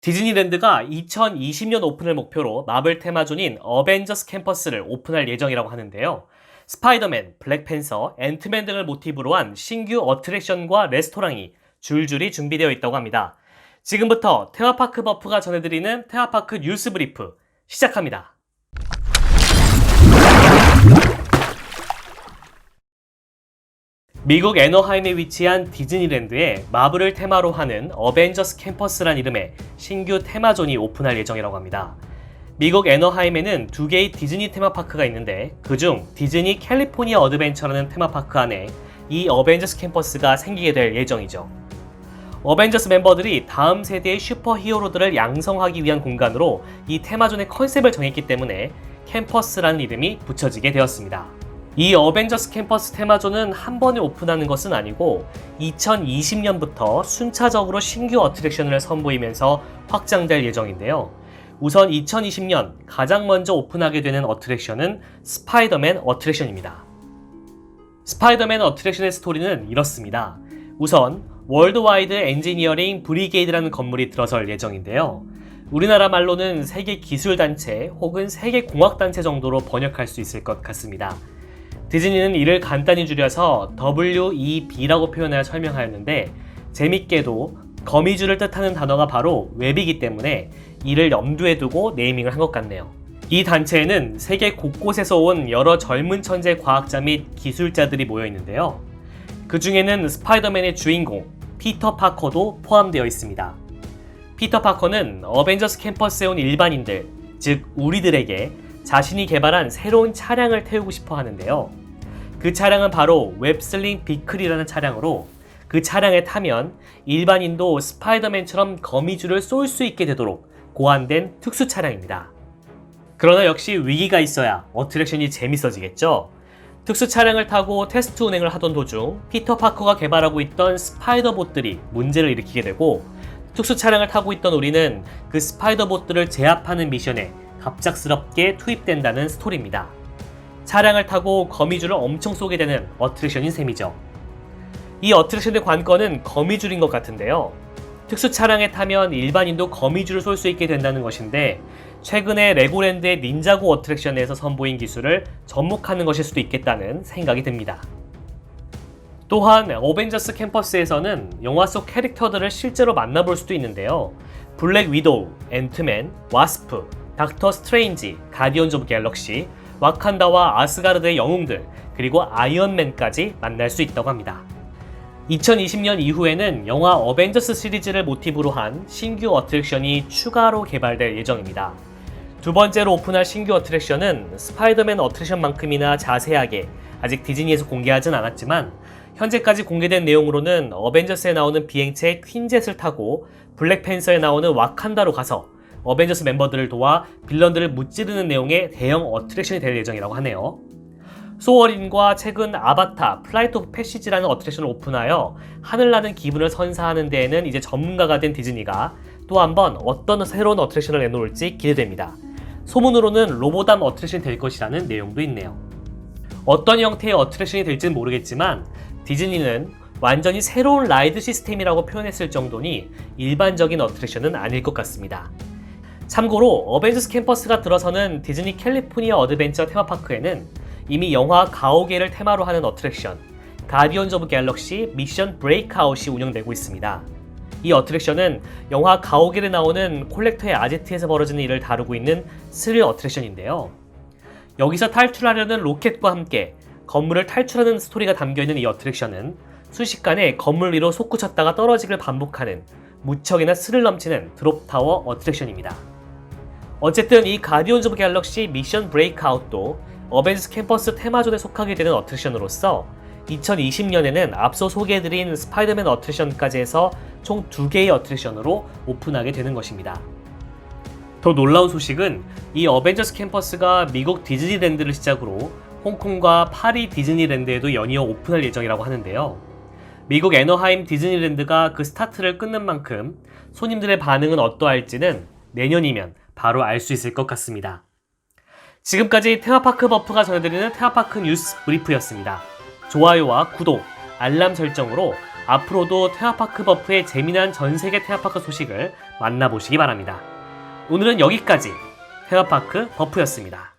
디즈니랜드가 2020년 오픈을 목표로 마블 테마존인 어벤져스 캠퍼스를 오픈할 예정이라고 하는데요. 스파이더맨, 블랙팬서, 앤트맨 등을 모티브로 한 신규 어트랙션과 레스토랑이 줄줄이 준비되어 있다고 합니다. 지금부터 테마파크 버프가 전해드리는 테마파크 뉴스 브리프 시작합니다. 미국 애너하임에 위치한 디즈니랜드에 마블을 테마로 하는 어벤져스 캠퍼스란 이름의 신규 테마존이 오픈할 예정이라고 합니다. 미국 애너하임에는 두 개의 디즈니 테마파크가 있는데 그중 디즈니 캘리포니아 어드벤처라는 테마파크 안에 이 어벤져스 캠퍼스가 생기게 될 예정이죠. 어벤져스 멤버들이 다음 세대의 슈퍼 히어로들을 양성하기 위한 공간으로 이 테마존의 컨셉을 정했기 때문에 캠퍼스라는 이름이 붙여지게 되었습니다. 이 어벤져스 캠퍼스 테마존은 한 번에 오픈하는 것은 아니고 2020년부터 순차적으로 신규 어트랙션을 선보이면서 확장될 예정인데요. 우선 2020년 가장 먼저 오픈하게 되는 어트랙션은 스파이더맨 어트랙션입니다. 스파이더맨 어트랙션의 스토리는 이렇습니다. 우선 월드와이드 엔지니어링 브리게이드라는 건물이 들어설 예정인데요. 우리나라 말로는 세계 기술단체 혹은 세계 공학단체 정도로 번역할 수 있을 것 같습니다. 디즈니는 이를 간단히 줄여서 WEB라고 표현하여 설명하였는데 재밌게도 거미줄을 뜻하는 단어가 바로 웹이기 때문에 이를 염두에 두고 네이밍을 한 것 같네요. 이 단체에는 세계 곳곳에서 온 여러 젊은 천재 과학자 및 기술자들이 모여 있는데요. 그 중에는 스파이더맨의 주인공 피터 파커도 포함되어 있습니다. 피터 파커는 어벤져스 캠퍼스에 온 일반인들, 즉 우리들에게 자신이 개발한 새로운 차량을 태우고 싶어 하는데요. 그 차량은 바로 웹슬링 비클이라는 차량으로 그 차량에 타면 일반인도 스파이더맨처럼 거미줄을 쏠 수 있게 되도록 고안된 특수 차량입니다. 그러나 역시 위기가 있어야 어트랙션이 재밌어지겠죠? 특수 차량을 타고 테스트 운행을 하던 도중 피터 파커가 개발하고 있던 스파이더봇들이 문제를 일으키게 되고 특수 차량을 타고 있던 우리는 그 스파이더봇들을 제압하는 미션에 갑작스럽게 투입된다는 스토리입니다. 차량을 타고 거미줄을 엄청 쏘게 되는 어트랙션인 셈이죠. 이 어트랙션의 관건은 거미줄인 것 같은데요. 특수 차량에 타면 일반인도 거미줄을 쏠 수 있게 된다는 것인데 최근에 레고랜드의 닌자고 어트랙션에서 선보인 기술을 접목하는 것일 수도 있겠다는 생각이 듭니다. 또한 어벤져스 캠퍼스에서는 영화 속 캐릭터들을 실제로 만나볼 수도 있는데요. 블랙 위도우, 앤트맨, 와스프, 닥터 스트레인지, 가디언즈 오브 갤럭시, 와칸다와 아스가르드의 영웅들, 그리고 아이언맨까지 만날 수 있다고 합니다. 2020년 이후에는 영화 어벤져스 시리즈를 모티브로 한 신규 어트랙션이 추가로 개발될 예정입니다. 두 번째로 오픈할 신규 어트랙션은 스파이더맨 어트랙션만큼이나 자세하게 아직 디즈니에서 공개하진 않았지만 현재까지 공개된 내용으로는 어벤져스에 나오는 비행체 퀸젯을 타고 블랙팬서에 나오는 와칸다로 가서 어벤져스 멤버들을 도와 빌런들을 무찌르는 내용의 대형 어트랙션이 될 예정이라고 하네요. 소월인과 최근 아바타 플라이트 오브 패시지라는 어트랙션을 오픈하여 하늘나는 기분을 선사하는 데에는 이제 전문가가 된 디즈니가 또 한번 어떤 새로운 어트랙션을 내놓을지 기대됩니다. 소문으로는 로보담 어트랙션이 될 것이라는 내용도 있네요. 어떤 형태의 어트랙션이 될지는 모르겠지만 디즈니는 완전히 새로운 라이드 시스템이라고 표현했을 정도니 일반적인 어트랙션은 아닐 것 같습니다. 참고로 어벤져스 캠퍼스가 들어서는 디즈니 캘리포니아 어드벤처 테마파크에는 이미 영화 가오게를 테마로 하는 어트랙션 가디언즈 오브 갤럭시 미션 브레이크아웃이 운영되고 있습니다. 이 어트랙션은 영화 가오게에 나오는 콜렉터의 아제트에서 벌어지는 일을 다루고 있는 스릴 어트랙션인데요. 여기서 탈출하려는 로켓과 함께 건물을 탈출하는 스토리가 담겨있는 이 어트랙션은 순식간에 건물 위로 솟구쳤다가 떨어지기를 반복하는 무척이나 스릴 넘치는 드롭타워 어트랙션입니다. 어쨌든 이 가디언즈 오브 갤럭시 미션 브레이크아웃도 어벤져스 캠퍼스 테마존에 속하게 되는 어트랙션으로서 2020년에는 앞서 소개해드린 스파이더맨 어트랙션까지 해서 총 2개의 어트랙션으로 오픈하게 되는 것입니다. 더 놀라운 소식은 이 어벤져스 캠퍼스가 미국 디즈니랜드를 시작으로 홍콩과 파리 디즈니랜드에도 연이어 오픈할 예정이라고 하는데요. 미국 애너하임 디즈니랜드가 그 스타트를 끊는 만큼 손님들의 반응은 어떠할지는 내년이면 바로 알 수 있을 것 같습니다. 지금까지 테마파크 버프가 전해드리는 테마파크 뉴스 브리프였습니다. 좋아요와 구독, 알람 설정으로 앞으로도 테마파크 버프의 재미난 전 세계 테마파크 소식을 만나보시기 바랍니다. 오늘은 여기까지 테마파크 버프였습니다.